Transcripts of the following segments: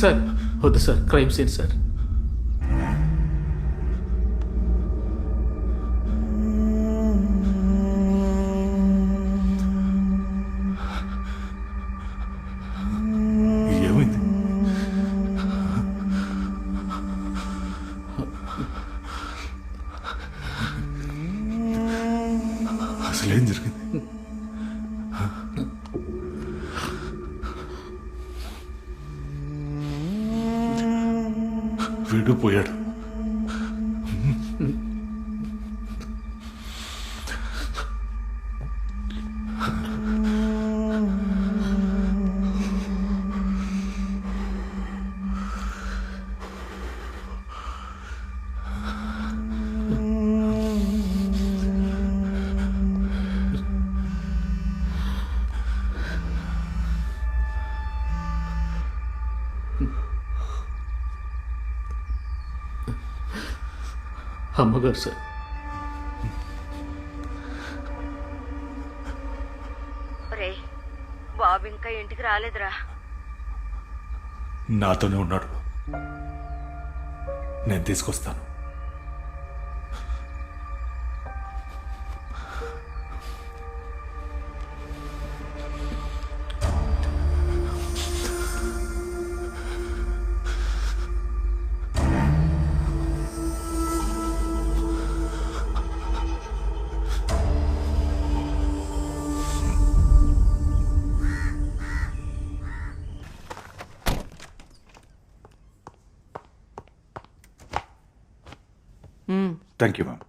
Sir వద్దు sir crime scene sir ఏమైంది? అసలు ఏం జరిగింది? విడిపోయాడు అమ్మగారు సార్ రే బాబు ఇంకా ఇంటికి రాలేదురా. నాతోనే ఉన్నాడు. నేను తీసుకొస్తాను. Thank you ma'am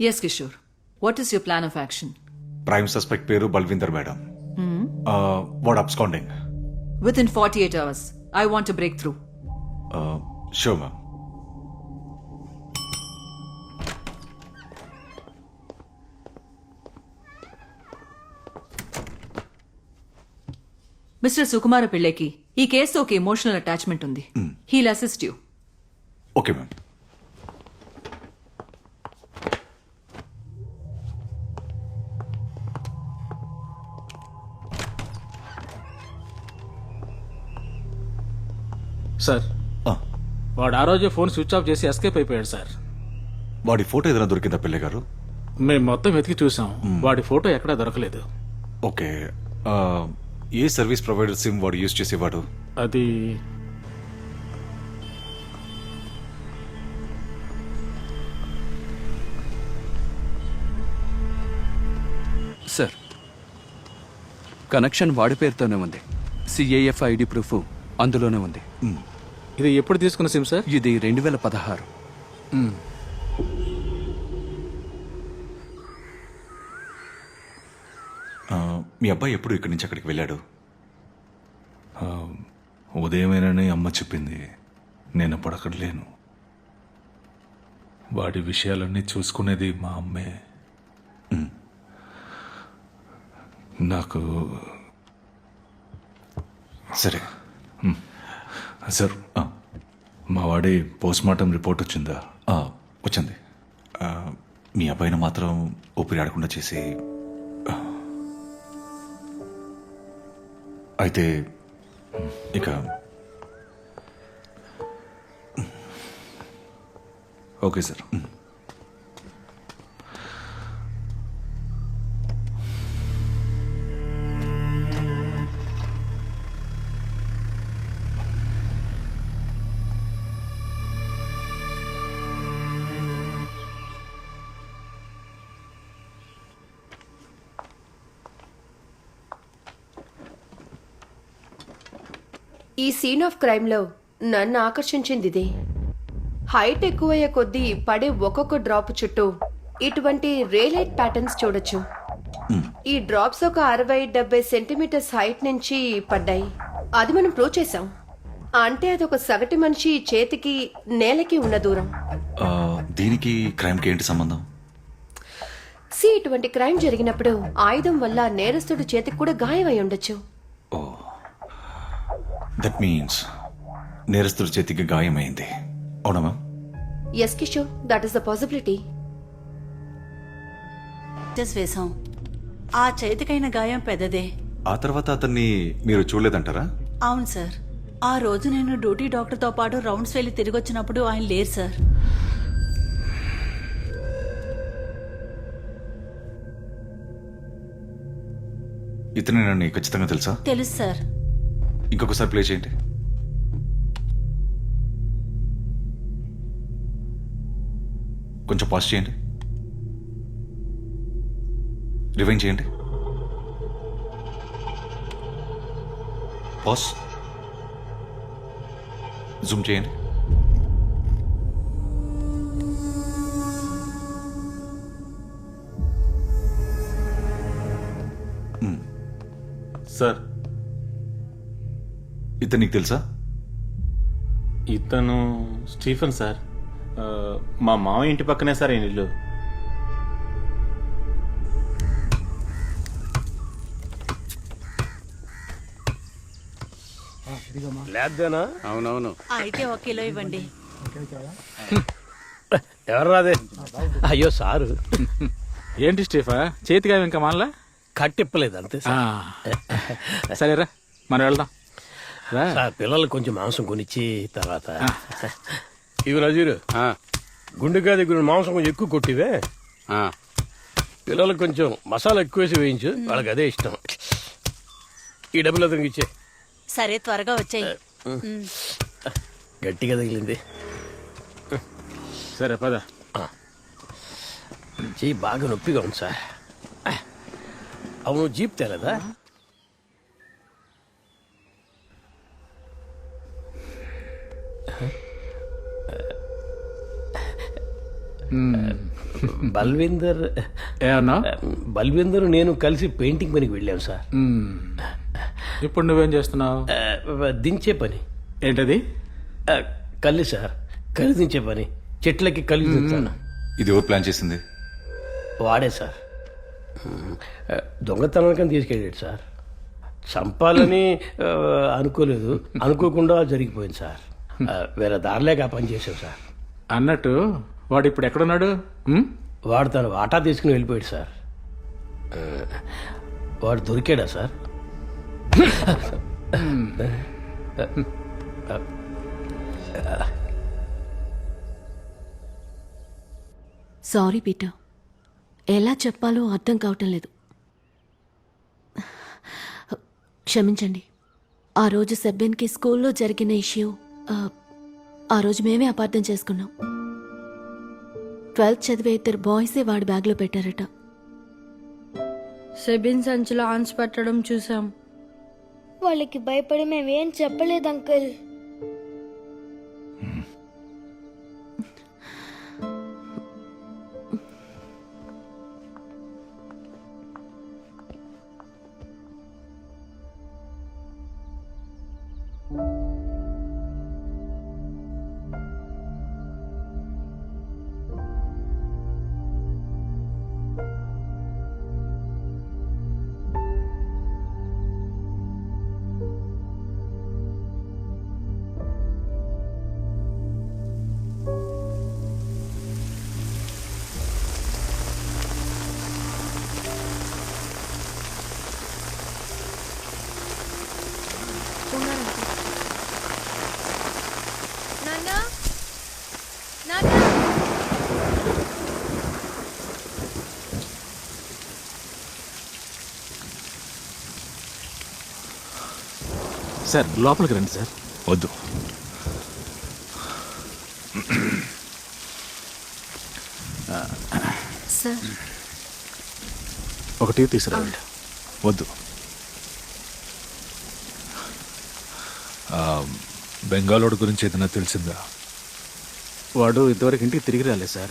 Yes, Kishore. What is your plan of action? Prime suspect పేరు బల్విందర్ మేడం Uh, వాడు absconding Within 48 hours, I want a breakthrough. Sure ma'am mister Sukumara పిళ్ళేకి ఈ కేసుతో ఒక ఎమోషనల్ అటాచ్మెంట్ ఉంది. He'll assist you okay ma'am. Sir వాడు ఆ రోజే phone switch off చేసి ఎస్కేప్ అయిపోయాడు సార్. వాడి ఫోటో ఏదైనా దొరికిందా పిల్ల గారు? మేము మొత్తం వెతికి చూసాం. వాడి ఫోటో ఎక్కడా దొరకలేదు. ఓకే ఏ సర్వీస్ ప్రొవైడర్ సిమ్ వాడు యూజ్ చేసేవాడు? అది సార్. కనెక్షన్ వాడి పేరుతోనే ఉంది. సిఏఎఫ్ ఐడి ప్రూఫ్ అందులోనే ఉంది. ఇది ఎప్పుడు తీసుకున్న సిమ్ సార్? ఇది రెండు వేల పదహారు మీ అబ్బాయి ఎప్పుడు ఇక్కడి నుంచి అక్కడికి వెళ్ళాడు? ఉదయమేనని అమ్మ చెప్పింది. నేను అప్పుడు అక్కడ లేను వాడి విషయాలన్నీ చూసుకునేది మా అమ్మే. నాకు సరే. సార్ మా వాడి పోస్ట్ మార్టం రిపోర్ట్ వచ్చిందా? వచ్చింది. మీ అబ్బాయిని మాత్రం ఊపిరి ఆడకుండా చేసి అయితే ఇక ఓకే సార్. ఈ సీన్ ఆఫ్ క్రైమ్లో నన్ను ఆకర్షించింది ఇదే హైట్ ఎక్కువయ్యే కొద్దీ పడే ఒక్కొక్క డ్రాప్ చుట్టూ ఇటువంటి రేలైట్ ప్యాటర్న్స్ చూడొచ్చు. ఈ డ్రాప్స్ ఒక అరవై డెబ్బై సెంటీమీటర్స్ హైట్ నుంచి పడ్డాయి. అది మనం ప్రూవ్ చేసాం అంటే అది ఒక సగటు మనిషి చేతికి నేలకి ఉన్న దూరం. దీనికి క్రైమ్కి ఏంటి సంబంధం? సి ఇటువంటి క్రైమ్ జరిగినప్పుడు ఆయుధం వల్ల నేరస్తుడి చేతికి కూడా గాయం అయి ఉండొచ్చు. దట్ మీన్స్ నేరస్తుడి చేతికి గాయమైంది. అవునా ma'am yes Kishore that is the possibility test వేశాం ఆ చేతికైన గాయం పెద్దదే. ఆ తర్వాత అతన్ని మీరు చూడలేదంటారా? అవును సార్ ఆ రోజు నేను డ్యూటీ డాక్టర్తో పాటు రౌండ్స్ వెళ్ళి తిరిగి వచ్చినప్పుడు ఆయన లేరు సార్ ఇతని నన్ను ఖచ్చితంగా తెలుసా? తెలుసు సార్ ఇంకొకసారి ప్లే చేయండి. కొంచెం పాజ్ చేయండి. రివైన్ చేయండి. పాస్ జూమ్ చేయండి. Hmm. సార్ ఇతను నీకు తెలుసా? ఇతను స్టీఫెన్ సార్. ఆ, మా మామ ఇంటి పక్కనే సార్ ఈయన ఇల్లు. అవునవును. అయితే ఒక కిలో ఇవ్వండి. ఎవరు రాదే అయ్యో సారు. ఏంటి స్టీఫా? చేతిగా ఇంకా మనలా? కట్టిప్పలేదు అంతే. సార్. సరేరా మనం వెళ్దాం. రా. సార్ పిల్లలు కొంచెం మాంసం కొనిచ్చి తర్వాత. ఇవి నజీరు గుండెకాయ దగ్గర మాంసం కొంచెం ఎక్కువ కొట్టివే. పిల్లలకు కొంచెం మసాలా ఎక్కువ వేసి వేయించు. వాళ్ళకి అదే ఇష్టం. ఈ డబ్బులు అతనికి ఇచ్చే. సరే త్వరగా వచ్చాయి. గట్టిగా తగిలింది. సరే పద. చెయ్యి బాగా నొప్పిగా ఉంది సార్. అవును జీప్ తేలేదా? బల్విందర్ ఏమన్నా బల్విందర్ నేను కలిసి పెయింటింగ్ పనికి వెళ్ళాం సార్. ఇప్పుడు నువ్వేం చేస్తున్నావు? దించే పని. ఏంటది? కల్లి సార్ కలి దించే పని. చెట్లకి కలి దించాను. ఇది ఎవరు ప్లాన్ చేసింది? వాడే సార్. ఆ, దొంగతనానికని తీసుకెళ్ళాడు సార్. చంపాలని అనుకోలేదు. అనుకోకుండా జరిగిపోయింది సార్. వేరే దారిలేక ఆ పని చేశాం సార్. అన్నట్టు వాడు ఇప్పుడు ఎక్కడున్నాడు? వాడు తను వాటా తీసుకుని వెళ్ళిపోయాడు సార్. ఆ, వాడు దొరికాడా సార్? Sorry Peter. ఎలా చెప్పాలో అర్థం కావటం లేదు. క్షమించండి. ఆ రోజు సెబ్బెన్కి స్కూల్లో జరిగిన ఇష్యూ ఆ, ఆ రోజు మేమే అపార్థం చేసుకున్నాం. ట్వెల్త్ చదివే ఇద్దరు బాయ్సే వాడి బ్యాగ్లో పెట్టారట. సెబిన్ సంచిలో ఆన్స్ పెట్టడం చూసాం వాళ్ళకి భయపడి మేమేం చెప్పలేదు అంకుల్. సార్ లోపలికి రండి సార్. వద్దు. సార్. ఒక టీ తీసుకురండి. వద్దు. ఆ, బెంగాలోడు గురించి ఏదైనా తెలిసిందా? వాడు ఇంతవరకు ఇంటికి తిరిగి రాలేదు సార్.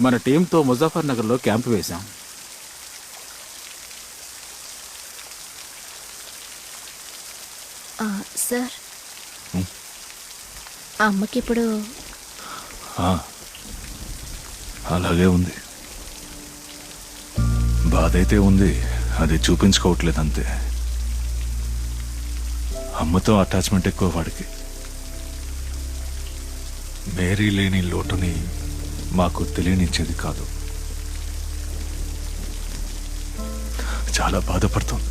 మన టీంతో ముజాఫర్ నగర్లో క్యాంప్ వేశాం. సార్. అమ్మకి ఇప్పుడు ఆ, అలాగే ఉంది. బాధ అయితే ఉంది. అది చూపించుకోవట్లేదు అంతే అమ్మతో అటాచ్మెంట్ ఎక్కువ వాడికి. మేరీ లేని లోటుని మాకు తెలియనిచ్చేది కాదు. చాలా బాధపడుతుంది.